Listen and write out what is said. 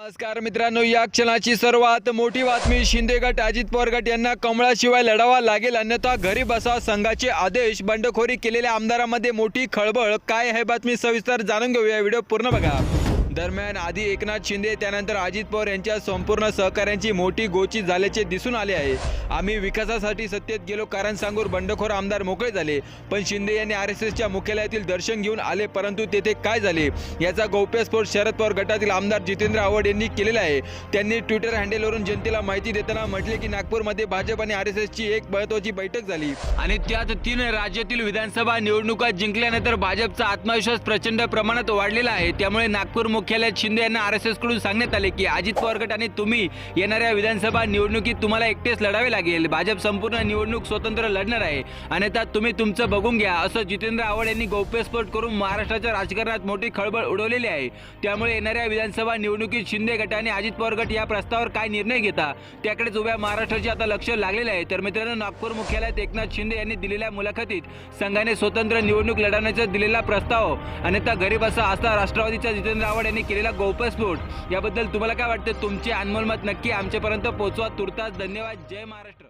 नमस्कार मित्रांनो या क्षणाची सर्वात मोठी बातमी शिंदे गट अजित पवार गट यांना कमळाशिवाय लढावा लागेल अन्यथा घरी बसा संघाचे आदेश बंडखोरी केलेल्या आमदारामध्ये मोठी खळबळ. काय आहे बातमी सविस्तर जाणून घेऊया. व्हिडिओ पूर्ण बघा. दरम्यान आधी एकनाथ शिंदे त्यानंतर अजित पवार यांच्या संपूर्ण सहकार्यांची मोठी गोची झाल्याचे दिसून आले आहे. आम्ही विकासासाठी सत्तेत गेलो कारण सांगून बंडखोर आमदार मोकळे झाले. पण शिंदे यांनी आर एस एसच्या मुख्यालयातील दर्शन घेऊन आले परंतु तेथे काय झाले? याचा गौप्यस्फोट शरद पवार गटातील आमदार जितेंद्र आव्हाड यांनी केलेला आहे. त्यांनी ट्विटर हँडलवरून जनतेला माहिती देताना म्हटले की नागपूरमध्ये भाजप आणि आर एस एसची एक महत्वाची बैठक झाली. आणि त्यात तीन राज्यातील विधानसभा निवडणुका जिंकल्यानंतर भाजपचा आत्मविश्वास प्रचंड प्रमाणात वाढलेला आहे. त्यामुळे नागपूर मुख्यालयात शिंदे यांना आर एस एसकडून सांगण्यात आले की अजित पवार गट आणि तुम्ही येणाऱ्या विधानसभा निवडणुकीत तुम्हाला एकटेच लढावे लागेल. भाजप संपूर्ण निवडणूक स्वतंत्र लढणार आहे. आणि त्यात तुम्ही तुमचं बघून घ्या. असं जितेंद्र आव्हाड यांनी गौप्यस्फोट करून महाराष्ट्राच्या राजकारणात मोठी खळबळ उडवलेली आहे. त्यामुळे येणाऱ्या विधानसभा निवडणुकीत शिंदे गट आणि अजित पवार गट या प्रस्तावावर काय निर्णय घेता? त्याकडेच उभ्या महाराष्ट्राचे आता लक्ष लागलेलं आहे. तर मित्रांनो नागपूर मुख्यालयात एकनाथ शिंदे यांनी दिलेल्या मुलाखतीत संघाने स्वतंत्र निवडणूक लढवण्याचा दिलेला प्रस्ताव आणि त्या गरीब असा असता राष्ट्रवादीच्या जितेंद्र आव्हाड यांनी केलेला गौप्यस्फोट याबद्दल तुम्हाला काय वाटतं? तुमचे अनमोल मत नक्की आमच्यापर्यंत पोहोचवा. तुर्तास धन्यवाद. जय महाराष्ट्र.